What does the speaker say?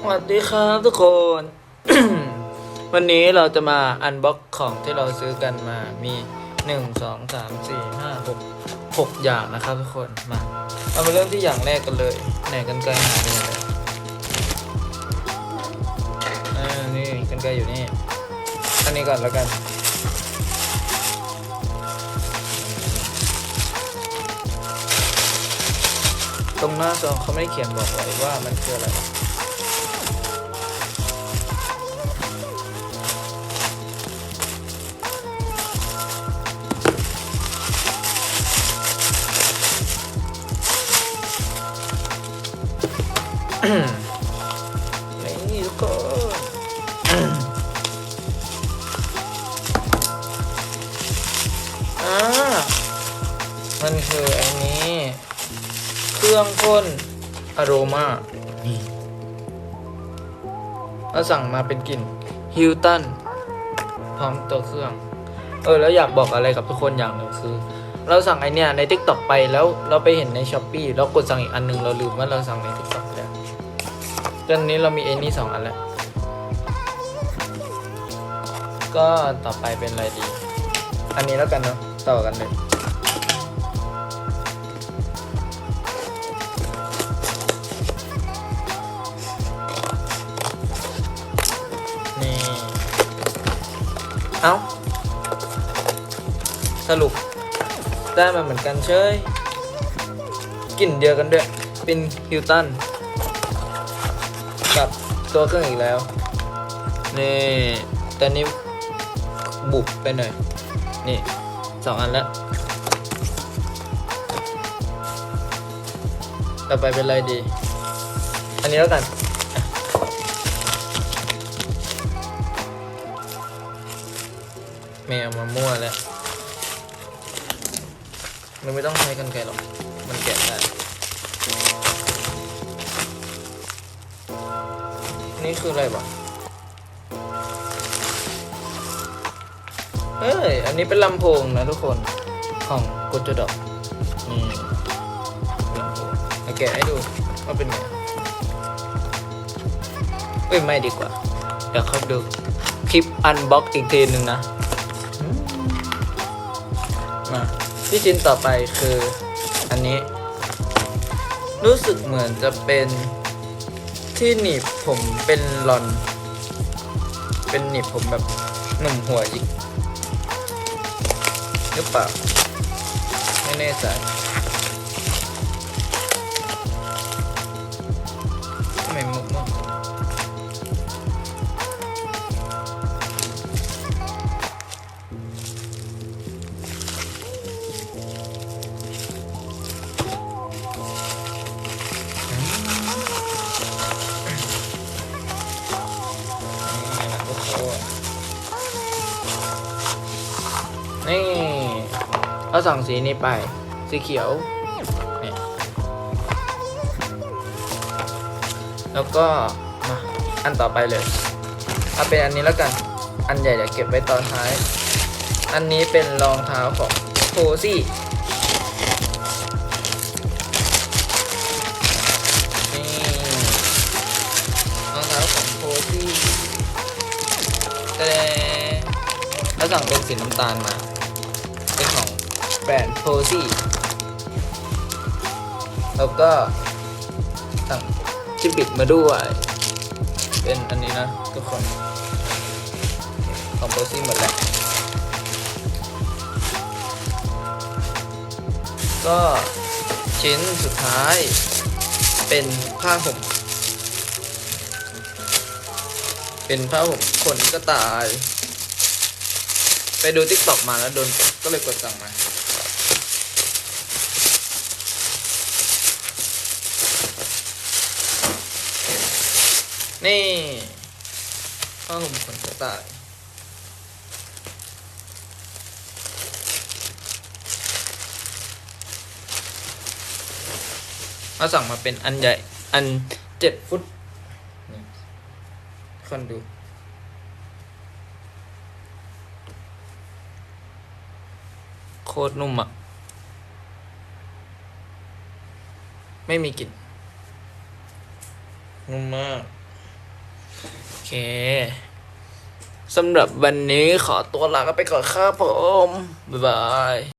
สวัสดีครับทุกคน วันนี้เราจะมาอันบ็อกของที่เราซื้อกันมามีหนึ่งสองสามสี่ห้าหกหกอย่างนะครับทุกคนมาเรามาเริ่มที่อย่างแรกกันเลยไหนกันไกลหายไปไหนเลยอ่านี่กันไกลอยู่นี่อันนี้ก่อนแล้วกันตรงหน้าซองเขาไม่ได้เขียนบอกไว้ว่ามันคืออะไร นี่ทุกคนอ่ามันคืออ้นี้ เครื่องพ่นอโรมาเราสั่งมาเป็นกลิ่นฮิลตันพร้อมตัวเครื่อง เออ แล้วอยากบอกอะไรกับทุกคนอย่างหนึ่งคือ เราสั่งไอเนี้ยใน t ิ k t o k ไปแล้วเราไปเห็นใน s h อ p e e แล้วกดสั่งอีกอันหนึงเราลืมว่าเราสั่งใน t ิ k t o k แล้ว ตอนนี้เรามีเอนี่สองอันแล้ว ก็ต่อไปเป็นอะไรดี อันนี้แล้วกันเนาะ ต่อกันเลยนี่ เอาสรุป ได้มาเหมือนกันเชยกลิ่นเดียวกันด้วย เป็นฮิลตัน กับตัวเครื่องอีกแล้ว นี่แต่นี้บุบไปหน่อย นี่สองอันแล้วต่อไปเป็นอะไรดี อันนี้แล้วกัน แมวมามั่วแล้วมันไม่ต้องใช้กันไกรหรอก มันแกะได้ นี่คืออะไรวะเฮ้ย อันนี้เป็นลำโพงนะทุกคน ของกุจดอกนี่ลำโพงเอาแกะให้ดูว่าเป็นไงเอ้ย ไม่ดีกว่า เดี๋ยวเขาดู คลิปอันบ็อกอีกทีหนึ่งนะ มาที่ชิ้นต่อไปคือ อันนี้ รู้สึกเหมือนจะเป็น ที่หนีบผมเป็นลอน เป็นหนีบผมแบบหนุ่มหัวยิกหรือเปล่าไม่แน่ใจ นี่เราสั่งสีนี้ไป สีเขียวนี่แล้วก็มาอันต่อไปเลยเอาเป็นอันนี้แล้วกัน อันใหญ่เดี๋ยวเก็บไว้ตอนท้าย อันนี้เป็นรองเท้าของโคซี่นี่รองเท้าของโคซี่แล้วสั่งเป็นสีน้ำตาลมา บรนด์โคซี่แล้วก็สั่งชิบิดมาด้วย เป็นอันนี้นะทุกคนของโคซี่หมดแล้ว ก็ชิ้นสุดท้ายเป็นผ้าห่มเป็นผ้าห่มขนกระต่าย ไปดูทิกตอกมาแล้วโดนก็เลยกดสั่งมา นี่ผ้าห่มขนกระต่ายเขาสั่งมาเป็นอันใหญ่ อันเจ็ดฟุตคนดู โคตรนุ่มอะไม่มีกลิ่นนุ่มมาก เคสำหรับวันนี้ขอตัวลากไปก่อนครับผม บ๊ายบาย